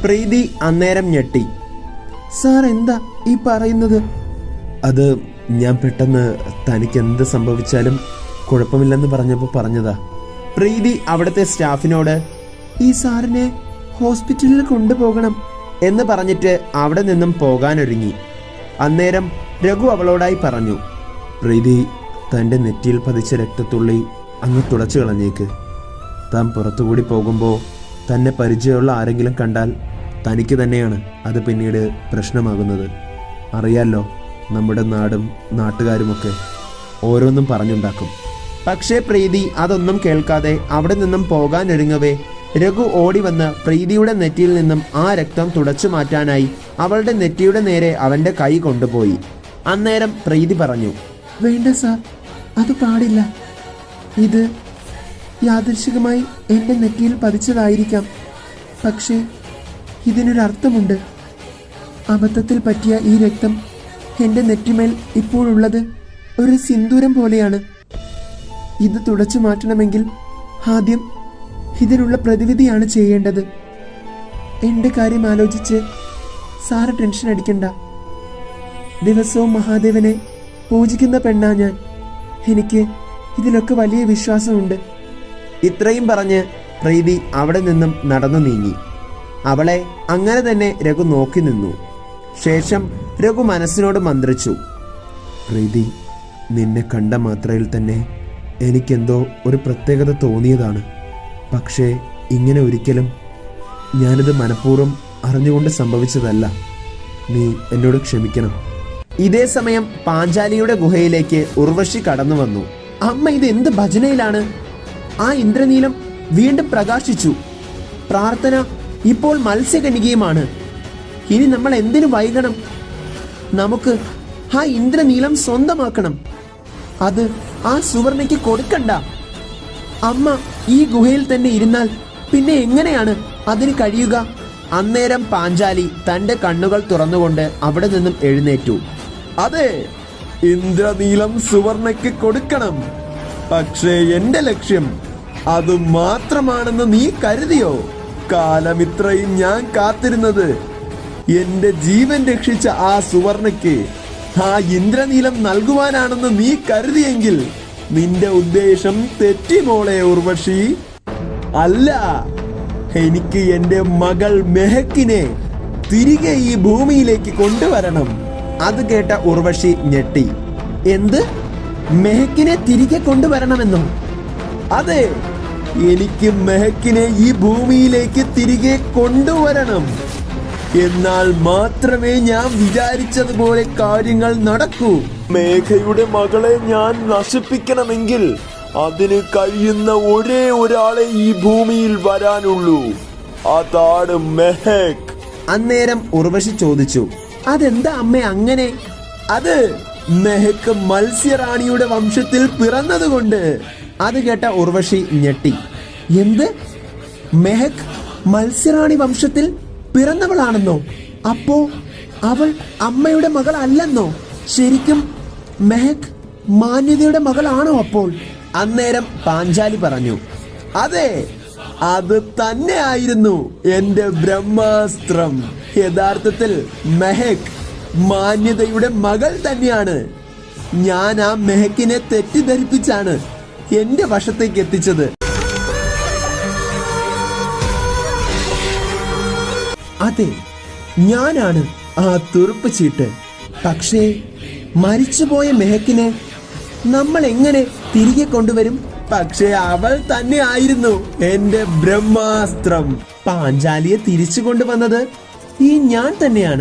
പ്രീതി അന്നേരം ഞെട്ടി. സാർ എന്താ ഈ പറയുന്നത്? അത് ഞാൻ പെട്ടെന്ന് തനിക്ക് എന്ത് സംഭവിച്ചാലും കുഴപ്പമില്ലെന്ന് പറഞ്ഞപ്പോൾ പറഞ്ഞതാ. പ്രീതി അവിടുത്തെ സ്റ്റാഫിനോട് ഈ സാറിനെ ഹോസ്പിറ്റലിൽ കൊണ്ടുപോകണം എന്ന് പറഞ്ഞിട്ട് അവിടെ നിന്നും പോകാനൊരുങ്ങി. അന്നേരം രഘു അവളോടായി പറഞ്ഞു പ്രീതി തന്റെ നെറ്റിയിൽ പതിച്ച രക്തത്തുള്ളി അങ്ങ് തുടച്ചു കളഞ്ഞേക്ക്. താൻ പുറത്തുകൂടി പോകുമ്പോൾ തന്നെ പരിചയമുള്ള ആരെങ്കിലും കണ്ടാൽ തനിക്ക് തന്നെയാണ് അത് പിന്നീട് പ്രശ്നമാകുന്നത്. അറിയാലോ നമ്മുടെ നാടും നാട്ടുകാരുമൊക്കെ ഓരോന്നും പറഞ്ഞുണ്ടാക്കും. പക്ഷേ പ്രീതി അതൊന്നും കേൾക്കാതെ അവിടെ നിന്നും പോകാനൊരുങ്ങവേ. രഘു ഓടി വന്ന് പ്രീതിയുടെ നെറ്റിയിൽ നിന്നും ആ രക്തം തുടച്ചു മാറ്റാനായി അവളുടെ നെറ്റിയുടെ നേരെ അവന്റെ കൈ കൊണ്ടുപോയി. അന്നേരം പ്രീതി പറഞ്ഞു വേണ്ട സാർ അത് പാടില്ല. ഇത് യാദൃശികമായി എന്റെ നെറ്റിയിൽ പതിച്ചതായിരിക്കാം. പക്ഷേ ഇതിനൊരർത്ഥമുണ്ട്. അബദ്ധത്തിൽ പറ്റിയ ഈ രക്തം എന്റെ നെറ്റിമേൽ ഇപ്പോഴുള്ളത് ഒരു സിന്ദൂരം പോലെയാണ്. ഇത് തുടച്ചു മാറ്റണമെങ്കിൽ ആദ്യം ഇതിനുള്ള പ്രതിവിധിയാണ് ചെയ്യേണ്ടത്. എന്റെ കാര്യം ആലോചിച്ച് സാറ് ടെൻഷൻ അടിക്കണ്ട. ദിവസവും മഹാദേവനെ പൂജിക്കുന്ന പെണ്ണാ ഞാൻ. എനിക്ക് ഇതിലൊക്കെ വലിയ വിശ്വാസമുണ്ട്. ഇത്രയും പറഞ്ഞ് പ്രീതി അവിടെ നിന്നും നടന്നു നീങ്ങി. അവളെ അങ്ങനെ തന്നെ രഘു നോക്കി നിന്നു. ശേഷം രഘു മനസ്സിനോട് മന്ത്രിച്ചു. പ്രീതി നിന്നെ കണ്ട മാത്രയിൽ തന്നെ എനിക്കെന്തോ ഒരു പ്രത്യേകത തോന്നിയതാണ്. പക്ഷേ ഇങ്ങനെ ഒരിക്കലും ഞാനിത് മനഃപൂർവം അറിഞ്ഞുകൊണ്ട് സംഭവിച്ചതല്ല. നീ എന്നോട് ക്ഷമിക്കണം. ഇതേ സമയം പാഞ്ചാലിയുടെ ഗുഹയിലേക്ക് ഉർവശി കടന്നു വന്നു അമ്മ ഇത് എന്ത് ഭജനയിലാണ്? ആ ഇന്ദ്രനീലം വീണ്ടും പ്രകാശിച്ചു. പ്രാർത്ഥന ഇപ്പോൾ മത്സ്യകനികയുമാണ്. ഇനി നമ്മൾ എന്തിനു വൈകണം? നമുക്ക് ആ ഇന്ദ്രനീലം സ്വന്തമാക്കണം. അത് ആ സുവർണയ്ക്ക് കൊടുക്കണ്ട. അമ്മ ഈ ഗുഹയിൽ തന്നെ ഇരുന്നാൽ പിന്നെ എങ്ങനെയാണ് അതിന് കഴിയുക? അന്നേരം പാഞ്ചാലി തന്റെ കണ്ണുകൾ തുറന്നുകൊണ്ട് അവിടെ നിന്നും എഴുന്നേറ്റു. അതെ ഇന്ദ്രനീലം സുവർണയ്ക്ക് കൊടുക്കണം. പക്ഷേ എന്റെ ലക്ഷ്യം അത് മാത്രമാണെന്ന് നീ കരുതിയോ? കാലം ഇത്രയും ഞാൻ കാത്തിരുന്നത്. എന്റെ ജീവൻ രക്ഷിച്ച ആ സുവർണയ്ക്ക് ആ ഇന്ദ്രനീലം നൽകുവാനാണെന്ന് നീ കരുതിയെങ്കിൽ നിന്റെ ഉദ്ദേശം തെറ്റി മോളെ ഉർവശി. അല്ല എനിക്ക് എന്റെ മകൾ മെഹക്കിനെ തിരികെ ഈ ഭൂമിയിലേക്ക് കൊണ്ടുവരണം. അത് കേട്ട ഉർവശി ഞെട്ടി. എന്ത്? മെഹക്കിനെ തിരികെ കൊണ്ടുവരണമെന്നോ? അതെ എനിക്ക് മെഹക്കിനെ ഈ ഭൂമിയിലേക്ക് തിരികെ കൊണ്ടുവരണം. എന്നാൽ മാത്രമേ ഞാൻ വിചാരിച്ചതുപോലെ കാര്യങ്ങൾ നടക്കൂ. മേഘയുടെ മകളെ ഞാൻ നശിപ്പിക്കണമെങ്കിൽ അതിന് കഴിയുന്ന ഒരേ ഒരാളെ ഈ ഭൂമിയിൽ വരാനുള്ളൂ. അതാണ് മെഹക്. അന്നേരം ഉർവശി ചോദിച്ചു അതെന്താ അമ്മ അങ്ങനെ? അത് മെഹക്ക് മത്സ്യറാണിയുടെ വംശത്തിൽ പിറന്നതുകൊണ്ട് അത് കേട്ട ഉർവശി ഞെട്ടി. എന്ത്? മെഹക് മത്സ്യറാണി വംശത്തിൽ പിറന്നവളാണെന്നോ? അപ്പോ അവൾ അമ്മയുടെ മകൾ അല്ലെന്നോ ശരിക്കും മെഹക് മാന്യതയുടെ മകളാണോ അപ്പോൾ? അന്നേരം പാഞ്ചാലി പറഞ്ഞു അതെ അത് തന്നെ ആയിരുന്നു എന്റെ ബ്രഹ്മാസ്ത്രം. യഥാർത്ഥത്തിൽ മെഹക് മാന്യതയുടെ മകൾ തന്നെയാണ്. ഞാൻ ആ മെഹക്കിനെ തെറ്റിദ്ധരിപ്പിച്ചാണ് എന്റെ വശത്തേക്ക് എത്തിച്ചത്. അതെ ഞാനാണ് ആ തുറുപ്പ് ചീട്ട്. പക്ഷേ മരിച്ചുപോയ മെഹക്കിനെ നമ്മൾ എങ്ങനെ തിരികെ കൊണ്ടുവരും? പക്ഷേ അവൾ തന്നെ ആയിരുന്നു എന്റെ ബ്രഹ്മാസ്ത്രം. പാഞ്ചാലിയെ തിരിച്ചു കൊണ്ടുവന്നത് ഈ ഞാൻ തന്നെയാണ്.